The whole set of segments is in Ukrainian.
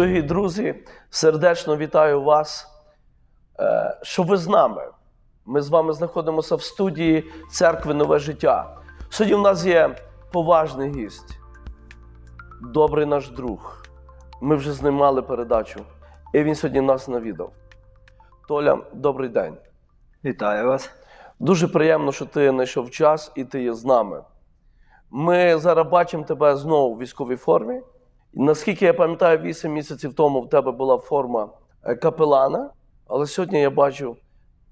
Дорогі друзі, сердечно вітаю вас, е, що ви з нами. Ми з вами знаходимося в студії церкви Нове життя. Сьогодні в нас є поважний гість, добрий наш друг. Ми вже знімали передачу, і він сьогодні нас навідав. Толя, добрий день. Вітаю вас. Дуже приємно, що ти знайшов час і ти є з нами. Ми зараз бачимо тебе знову в військовій формі. Наскільки я пам'ятаю, 8 місяців тому в тебе була форма е, капелана, але сьогодні я бачу,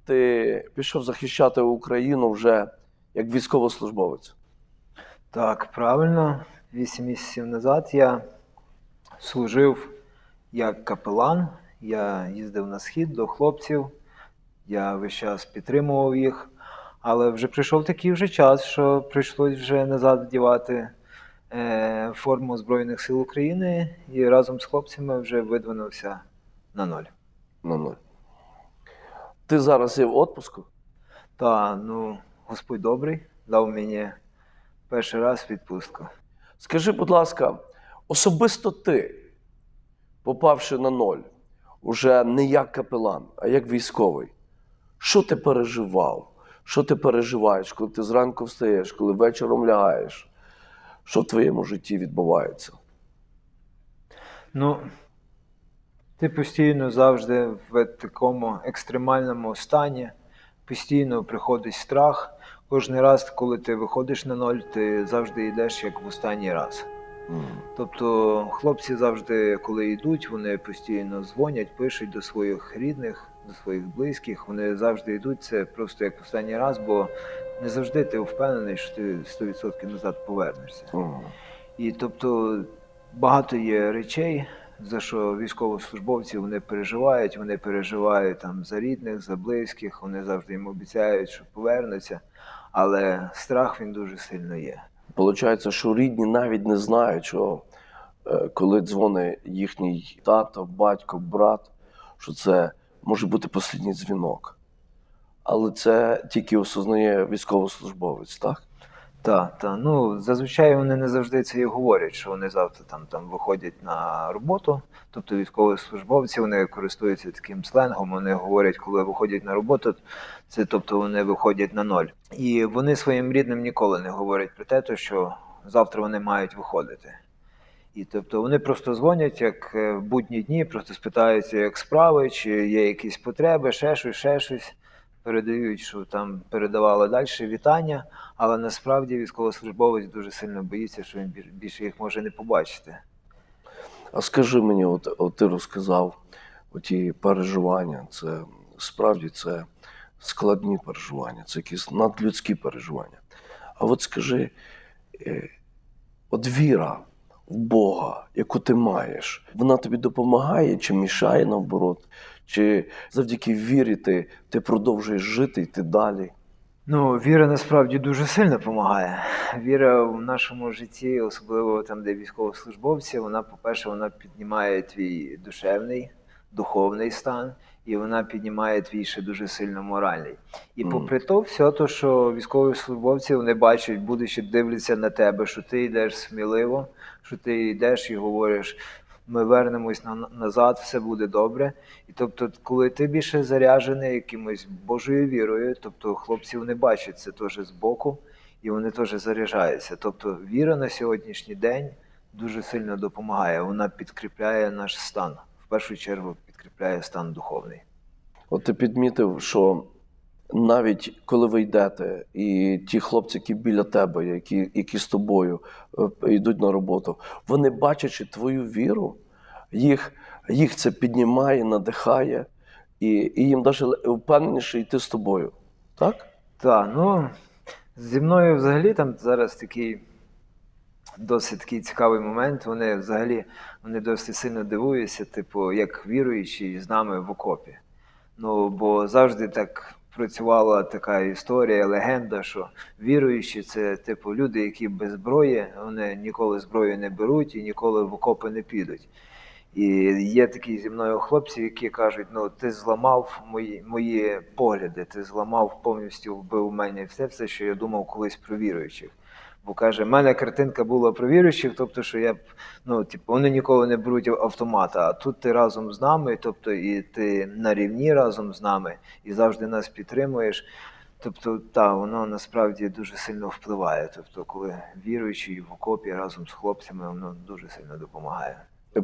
ти пішов захищати Україну вже як військовослужбовець. Так, правильно. Вісім місяців назад я служив як капелан. Я їздив на схід до хлопців, я весь час підтримував їх. Але вже прийшов такий вже час, що прийшлось вже назад вдівати форму Збройних сил України і разом з хлопцями вже видвинувся на ноль. На ноль. Ти зараз є в відпуску? Та ну, Господь добрий, дав мені перший раз відпустку. Скажи, будь ласка, особисто ти, попавши на ноль, уже не як капелан, а як військовий, що ти переживав? Що ти переживаєш, коли ти зранку встаєш, коли вечором лягаєш? Що в твоєму житті відбувається? Ну, ти постійно завжди в такому екстремальному стані, постійно приходить страх. Кожен раз, коли ти виходиш на ноль, ти завжди йдеш як в останній раз. Тобто хлопці завжди, коли йдуть, вони постійно дзвонять, пишуть до своїх рідних, до своїх близьких. Вони завжди йдуть це просто як останній раз, бо не завжди ти впевнений, що ти 100% назад повернешся. Мгм. І тобто багато є речей, за що військовослужбовці вони переживають. Вони переживають там за рідних, за близьких, вони завжди їм обіцяють, що повернуться. Але страх він дуже сильно є. Получається, що рідні навіть не знають, що е, коли дзвонить їхній тато, батько, брат, що це може бути останній дзвінок. Але це тільки осознає військовослужбовець, так? Так, та ну зазвичай вони не завжди це і говорять, що вони завтра там, там виходять на роботу. Тобто військовослужбовці вони користуються таким сленгом. Вони говорять, коли виходять на роботу, це тобто вони виходять на ноль. І вони своїм рідним ніколи не говорять про те, що завтра вони мають виходити. І тобто вони просто дзвонять, як е, в будні дні, просто спитаються, як справи, чи є якісь потреби, ще щось, ще щось. Передають, що там передавали далі вітання, але насправді військовослужбовець дуже сильно боїться, що він більше їх може не побачити. А скажи мені, от, от ти розказав оті переживання, це справді це складні переживання, це якісь надлюдські переживання. А от скажи, е, от віра Бога, яку ти маєш, вона тобі допомагає чи мішає наоборот? Чи завдяки вірі ти, ти продовжуєш жити йти далі? Ну, віра насправді дуже сильно допомагає. Віра в нашому житті, особливо там, де військовослужбовці, вона, по-перше, вона піднімає твій душевний, духовний стан, і вона піднімає твій ще дуже сильно моральний. І попри то, все то, що військовослужбовці вони бачать, будучи дивляться на тебе, що ти йдеш сміливо, що ти йдеш і говориш. Ми вернемось на, назад, все буде добре. І тобто, коли ти більше заряджений якимось Божою вірою, тобто хлопці вони бачать це теж збоку, і вони теж заряджаються. Тобто віра на сьогоднішній день дуже сильно допомагає. Вона підкріпляє наш стан. В першу чергу підкріпляє стан духовний. От ти підмітив, що навіть коли ви йдете, і ті хлопці, які біля тебе, які, які з тобою е, йдуть на роботу, вони бачачи твою віру, їх, їх це піднімає, надихає, і, і їм навіть впевненіше йти з тобою. Так? Так, ну зі мною взагалі там зараз такий досить такий цікавий момент. Вони взагалі вони досить сильно дивуються, типу, як віруючі з нами в окопі. Ну, бо завжди так працювала така історія, легенда, що віруючі це типу люди, які без зброї, вони ніколи зброю не беруть і ніколи в окопи не підуть. І є такі зі мною хлопці, які кажуть: ну ти зламав мої, мої погляди, ти зламав повністю вбив мене все, все, що я думав колись про віруючих. Бо каже, в мене картинка була про віруючих, тобто, що я ну, типу, вони ніколи не беруть автомата, а тут ти разом з нами, тобто, і ти на рівні разом з нами, і завжди нас підтримуєш. Тобто, так, воно насправді дуже сильно впливає. Тобто, коли віруючий в окопі разом з хлопцями, воно дуже сильно допомагає.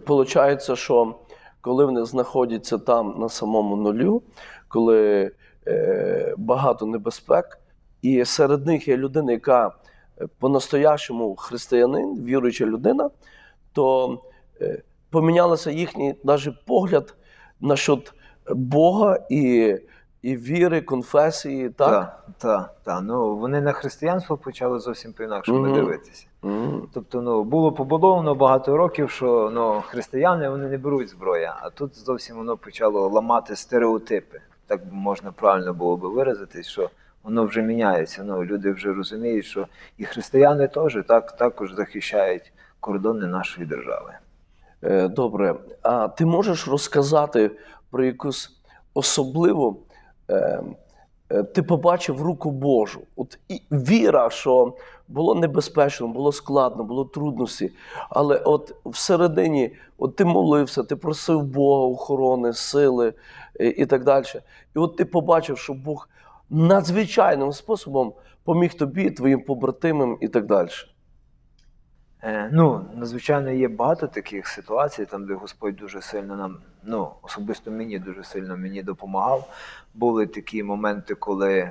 Получається, що коли вони знаходяться там на самому нулю, коли е, багато небезпек, і серед них є людина, яка по-настоящому християнин, віруюча людина, то е, помінялося їхній навіть погляд насчет Бога і, і віри, конфесії. Так? Так, так, так. Ну, вони на християнство почали зовсім по-інакшому Мгм. дивитися. Мгм. Тобто, ну, було побудовано багато років, що ну, християни вони не беруть зброю, а тут зовсім воно почало ламати стереотипи. Так можна правильно було би виразитись, що воно вже міняється. Ну, люди вже розуміють, що і християни теж так, також захищають кордони нашої держави. Е, Добре. А ти можеш розказати про якусь особливу, е, е, ти побачив руку Божу. От і віра, що було небезпечно, було складно, було трудності. Але от всередині, от ти молився, ти просив Бога охорони, сили е, і так далі. І от ти побачив, що Бог надзвичайним способом поміг тобі, твоїм побратимам і так далі. Е, ну, надзвичайно є багато таких ситуацій, там, де Господь дуже сильно нам, ну, особисто мені дуже сильно мені допомагав. Були такі моменти, коли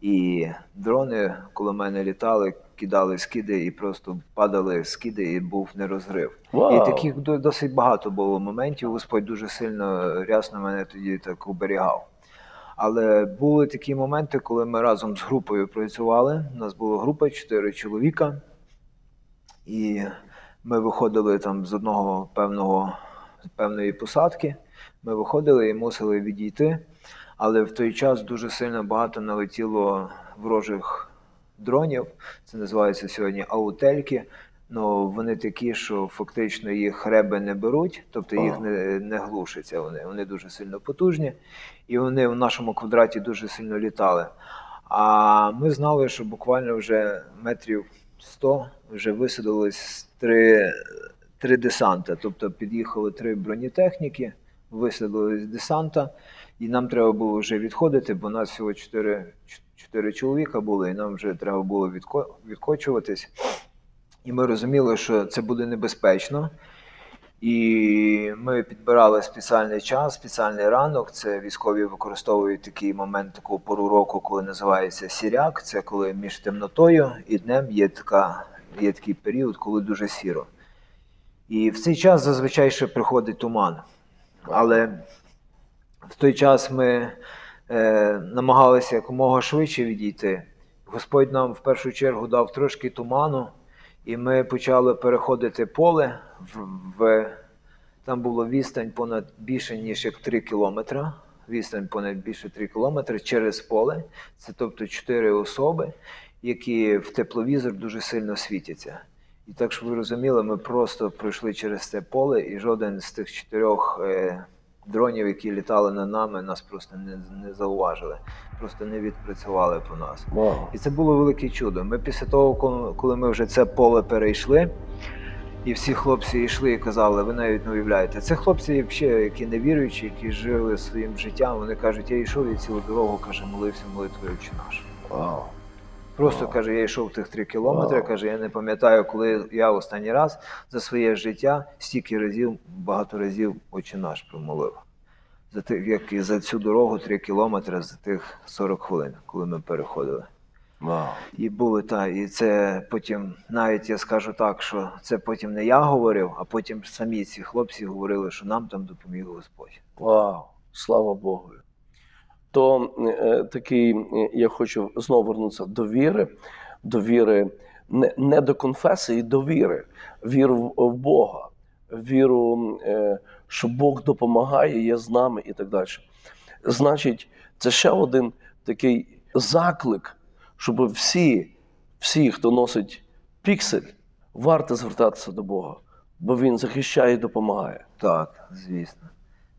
і дрони коло мене літали, кидали скиди і просто падали скиди, і був нерозрив. Вау! І таких досить багато було моментів. Господь дуже сильно рясно мене тоді так оберігав. Але були такі моменти, коли ми разом з групою працювали. У нас була група чотири чоловіка. І ми виходили там з одного певного певної посадки. Ми виходили і мусили відійти. Але в той час дуже сильно багато налетіло ворожих дронів. Це називається сьогодні аутельки. Ну, вони такі, що фактично їх реби не беруть, тобто їх не, не глушиться. Вони, вони дуже сильно потужні, і вони в нашому квадраті дуже сильно літали. А ми знали, що буквально вже метрів 100 вже висадились три, три десанта. Тобто під'їхали три бронетехніки, висадились десанта, і нам треба було вже відходити, бо нас всього чотири, чотири чоловіка було, і нам вже треба було відко- відкочуватись. І ми розуміли, що це буде небезпечно. І ми підбирали спеціальний час, спеціальний ранок. Це військові використовують такий момент, таку пору року, коли називається сіряк. Це коли між темнотою і днем є, така, є такий період, коли дуже сіро. І в цей час зазвичай ще приходить туман. Але в той час ми е, намагалися якомога швидше відійти. Господь нам в першу чергу дав трошки туману, і ми почали переходити поле. В, в, там було відстань понад більше, ніж як 3 кілометри. Відстань понад більше 3 кілометри через поле. Це тобто 4 особи, які в тепловізор дуже сильно світяться. І так, щоб ви розуміли, ми просто пройшли через це поле, і жоден з тих чотирьох е, дронів, які літали над нами, нас просто не, не зауважили, просто не відпрацювали по нас. Вау. І це було велике чудо. Ми після того, коли- ми вже це поле перейшли, і всі хлопці йшли і казали, ви навіть не уявляєте. Це хлопці, взагалі, які не віруючі, які жили своїм життям. Вони кажуть, я йшов і цілу дорогу, каже, молився молитвою «Отче наш. Вау. Просто каже, я йшов тих три кілометри. Каже, я не пам'ятаю, коли я останній раз за своє життя стільки разів, багато разів «Отче наш промолив. За тих, як і за цю дорогу три кілометри за тих 40 хвилин, коли ми переходили. Вау. І були та, і це потім, навіть я скажу так, що це потім не я говорив, а потім самі ці хлопці говорили, що нам там допоміг Господь. Вау, слава Богу. То е, такий, е, я хочу знову вернутися до віри, до віри не, не до конфесії, до віри, віру в, Бога, віру, е, що Бог допомагає, є з нами і так далі. Значить, це ще один такий заклик, щоб всі, всі, хто носить піксель, варто звертатися до Бога, бо Він захищає і допомагає. Так, звісно.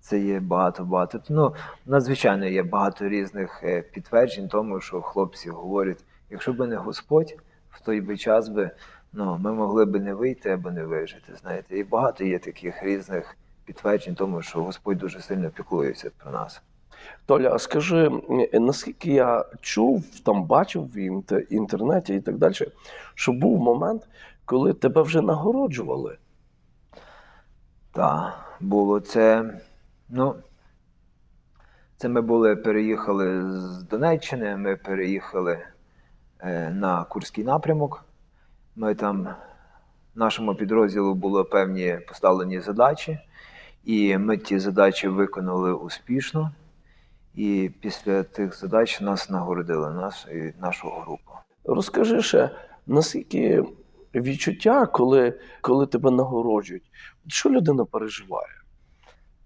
Це є багато-багато. Ну, надзвичайно є багато різних е, підтверджень тому, що хлопці говорять, якщо б не Господь, в той би час би ну, ми могли би не вийти або не вижити. Знаєте, і багато є таких різних підтверджень, тому що Господь дуже сильно піклується про нас. Толя, а скажи, наскільки я чув, там бачив в інтернеті і так далі, що був момент, коли тебе вже нагороджували. Так, було це. Ну, це ми були, переїхали з Донеччини, ми переїхали е, на Курський напрямок. Ми там, нашому підрозділу було певні поставлені задачі, і ми ті задачі виконали успішно. І після тих задач нас нагородили, нас і нашу групу. Розкажи ще, наскільки відчуття, коли, коли тебе нагороджують, що людина переживає?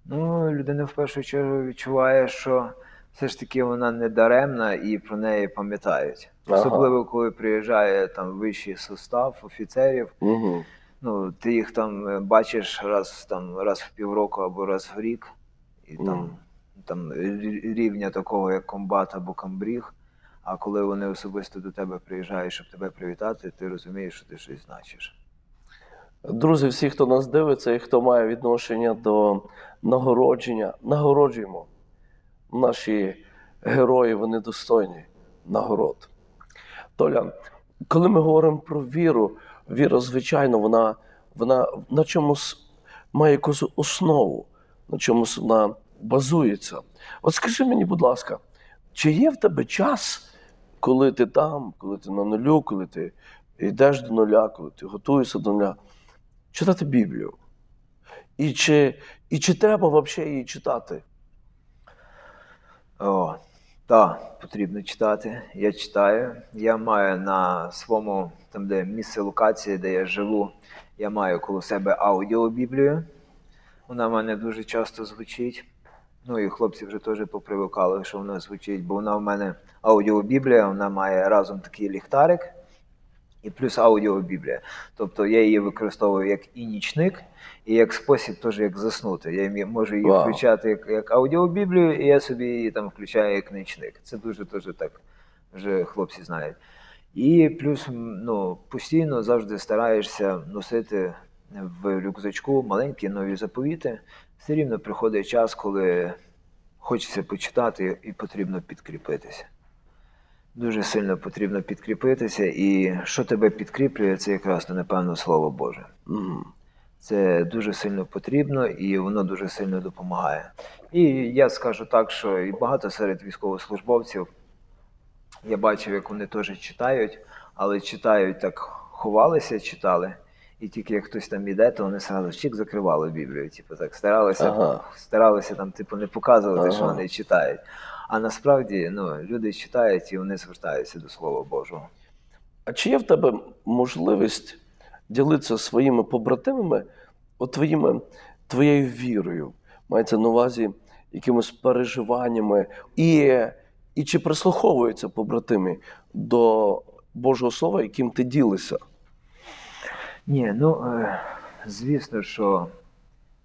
Ну, людина в першу чергу відчуває, що все ж таки вона не даремна і про неї пам'ятають. Ага. Особливо, коли приїжджає там вищий состав офіцерів. Угу. Ну, ти їх там е, бачиш раз там раз в півроку або раз в рік, і там, там рівня такого, як комбат або камбріг. А коли вони особисто до тебе приїжджають, щоб тебе привітати, ти розумієш, що ти щось значиш. Друзі, всі, хто нас дивиться і хто має відношення до нагородження, нагороджуємо. Наші герої, вони достойні нагород. Толя, коли ми говоримо про віру, віра, звичайно, вона, вона на чомусь має якусь основу, на чомусь вона базується. От скажи мені, будь ласка, чи є в тебе час, коли ти там, коли ти на нулю, коли ти йдеш до нуля, коли ти готуєшся до нуля, читати Біблію? І чи, і чи треба взагалі її читати? О, так, потрібно читати. Я читаю. Я маю на своєму, там, де місце локації, де я живу, я маю коло себе аудіобіблію. Вона в мене дуже часто звучить. Ну і хлопці вже теж попривикали, що вона звучить, бо вона в мене аудіобіблія, вона має разом такий ліхтарик і плюс аудіобіблія. Тобто я її використовую як і нічник, і як спосіб теж як заснути. Я можу її Вау. включати як, як аудіобіблію, і я собі її там включаю як нічник. Це дуже теж так вже хлопці знають. І плюс ну, постійно завжди стараєшся носити в рюкзачку маленькі нові заповіти. Все рівно приходить час, коли хочеться почитати і потрібно підкріпитися. Дуже сильно потрібно підкріпитися, і що тебе підкріплює, це якраз напевно Слово Боже. М. Це дуже сильно потрібно і воно дуже сильно допомагає. І я скажу так, що і багато серед військовослужбовців я бачив, як вони теж читають, але читають так, ховалися, читали. І тільки як хтось там іде, то вони сразу чик закривали Біблію. Типу так старалися, Ага. старалися там, типу, не показувати, що вони читають. А насправді ну, люди читають і вони звертаються до Слова Божого. А чи є в тебе можливість ділитися своїми побратимами от твоїми, твоєю вірою? Мається на увазі якимись переживаннями? І, і чи прислуховуються побратими до Божого Слова, яким ти ділишся? Ні, ну е, звісно, що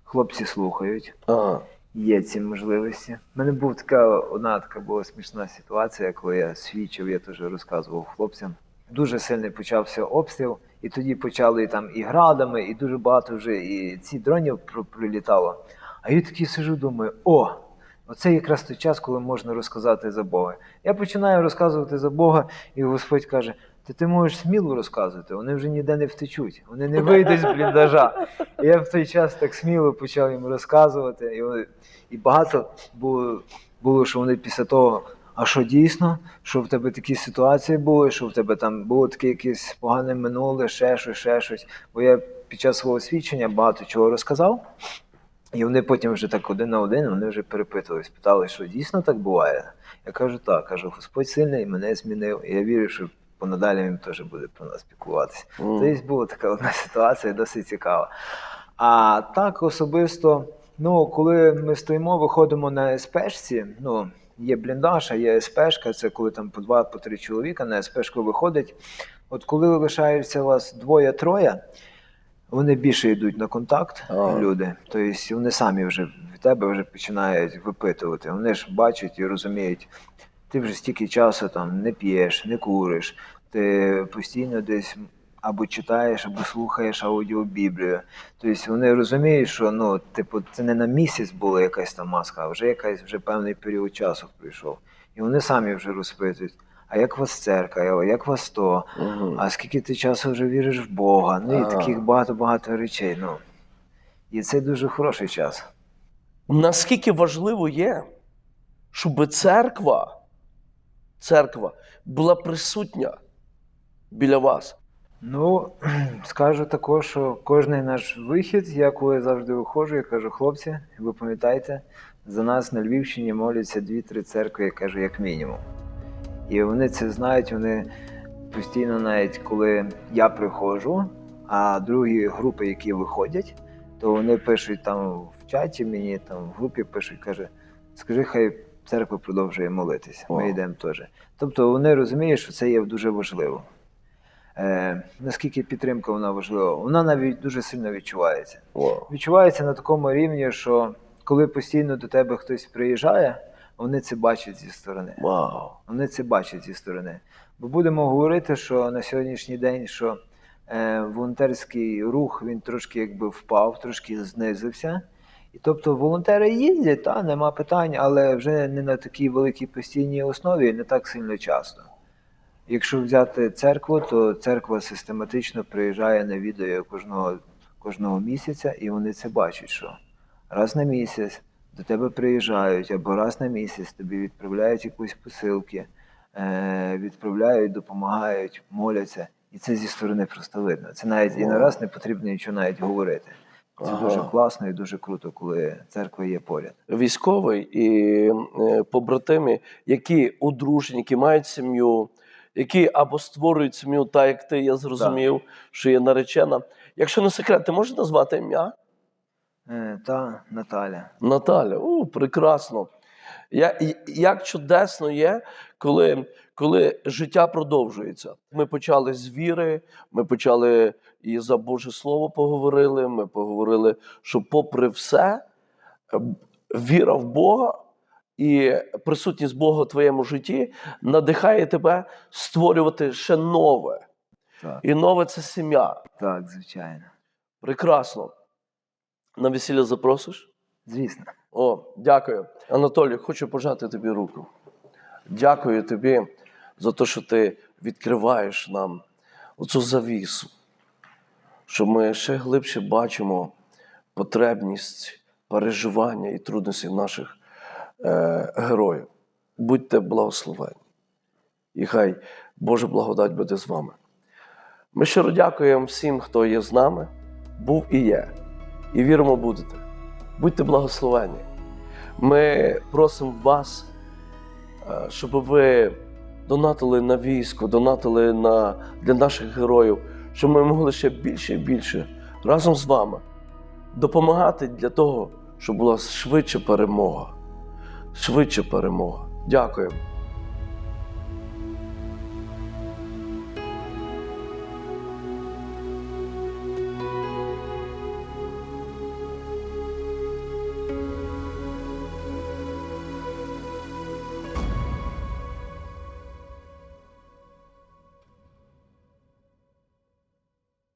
хлопці слухають. Ага. Є ці можливості. У мене була така одна така була смішна ситуація, коли я свідчив, я теж розказував хлопцям. Дуже сильний почався обстріл, і тоді почали там і градами, і дуже багато вже і ці дронів прилітало. А я такий сижу, думаю, о, оце якраз той час, коли можна розказати за Бога. Я починаю розказувати за Бога, і Господь каже: Ти ти можеш сміло розказувати, вони вже ніде не втечуть, вони не вийдуть з бліндажа. І я в той час так сміло почав їм розказувати. І, вони- і багато було, було, що вони після того, а що дійсно, що в тебе такі ситуації були, що в тебе там було таке якесь погане минуле, ще щось, ще щось. Бо я під час свого свідчення багато чого розказав. І вони потім вже так один на один вони вже перепитували, спитали, що дійсно так буває. Я кажу, так, кажу, Господь сильний мене змінив. І я вірю, що понадалі він теж буде про нас піклуватися. М. Тобто була така одна ситуація досить цікава. А так особисто, ну, коли ми стоїмо, виходимо на СПшці, ну, є бліндаж, а є СПшка, це коли там по два, по три чоловіка на СПшку виходить. От коли лишається вас двоє-троє, вони більше йдуть на контакт, Ага. люди. Тобто вони самі вже від тебе вже починають випитувати. Вони ж бачать і розуміють, ти вже стільки часу там не п'єш, не куриш, ти постійно десь або читаєш, або слухаєш аудіобіблію. Тобто вони розуміють, що ну, типу, це не на місяць була якась там маска, а вже якась вже певний період часу пройшов. І вони самі вже розпитують, а як у вас церква, а як у вас то, а скільки ти часу вже віриш в Бога? Ну і таких багато-багато речей. Ну. І це дуже хороший час. Наскільки важливо є, щоб церква, церква була присутня біля вас. Ну, скажу також, що кожний наш вихід, я коли завжди виходжу, я кажу, хлопці, ви пам'ятаєте, за нас на Львівщині моляться дві-три церкви, я кажу, як мінімум. І вони це знають, вони постійно, навіть коли я приходжу, а другі групи, які виходять, то вони пишуть там в чаті мені, там в групі пишуть, каже, скажи, хай церква продовжує молитися. Ми йдемо теж. Тобто вони розуміють, що це є дуже важливо. Е, наскільки підтримка вона важлива, вона навіть дуже сильно відчувається. Вау. Відчувається на такому рівні, що коли постійно до тебе хтось приїжджає, вони це бачать зі сторони. Вау. Вони це бачать зі сторони. Бо будемо говорити, що на сьогоднішній день що е, волонтерський рух він трошки якби впав, трошки знизився. І тобто волонтери їздять, та нема питань, але вже не на такій великій постійній основі, не так сильно часто. Якщо взяти церкву, то церква систематично приїжджає на відео кожного, кожного місяця, і вони це бачать, що раз на місяць до тебе приїжджають, або раз на місяць тобі відправляють якісь посилки, е, відправляють, допомагають, моляться. І це зі сторони просто видно. Це навіть і на раз не потрібно нічого навіть говорити. Це Ага. дуже класно і дуже круто, коли церква є поряд. Військовий і е, побратими, які одружені, які мають сім'ю, які або створюють сім'ю, так як ти, я зрозумів, що є наречена. Якщо не секрет, ти можеш назвати ім'я? Е, та Наталя. Наталя, о, прекрасно. Я, як чудесно є, коли, коли життя продовжується. Ми почали з віри, ми почали і за Боже Слово поговорили. Ми поговорили, що, попри все, віра в Бога і присутність Бога в твоєму житті надихає тебе створювати ще нове. Так, І нове це сім'я. так, звичайно. Прекрасно. На весілля запросиш? Звісно. О, дякую. Анатолій, хочу пожати тобі руку. Дякую тобі за те, що ти відкриваєш нам оцю завісу, що ми ще глибше бачимо потребність переживання і трудностей наших е, героїв. Будьте благословені. І хай Божа благодать буде з вами. Ми щиро дякуємо всім, хто є з нами, був і є, і віримо, будете. Будьте благословені. Ми просимо вас, е, щоб ви донатили на військо, донатили на, для наших героїв, щоб ми могли ще більше і більше разом з вами допомагати для того, щоб була швидше перемога. Швидше перемога. Дякуємо.